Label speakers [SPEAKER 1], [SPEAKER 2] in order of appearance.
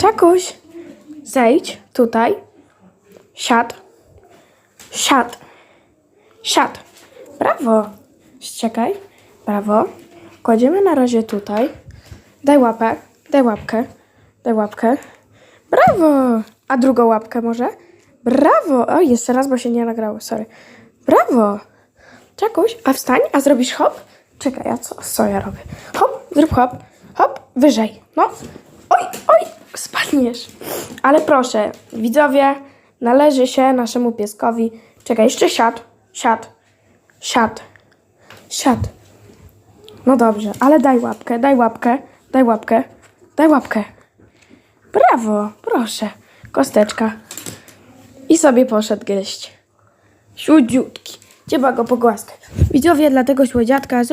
[SPEAKER 1] Czakuś, zejdź tutaj. Siad. Siad. Siad. Brawo. Ściekaj. Brawo. Kładziemy na razie tutaj. Daj łapę. Daj łapkę. Daj łapkę. Brawo. A drugą łapkę może? Brawo. O, jeszcze raz, bo się nie nagrało. Sorry. Brawo. Czakuś, a wstań, a zrobisz hop? Czekaj, a co, co ja robię? Hop, zrób hop, hop, wyżej. No. Oj, oj, spadniesz. Ale proszę, widzowie, należy się naszemu pieskowi. Czekaj, jeszcze siad, siad, siad, siad. No dobrze, ale daj łapkę, daj łapkę, daj łapkę, daj łapkę. Brawo, proszę. Kosteczka. I sobie poszedł gryźć. Słodziutki. Trzeba go pogłaskać. Widzowie, dla tego zostawcie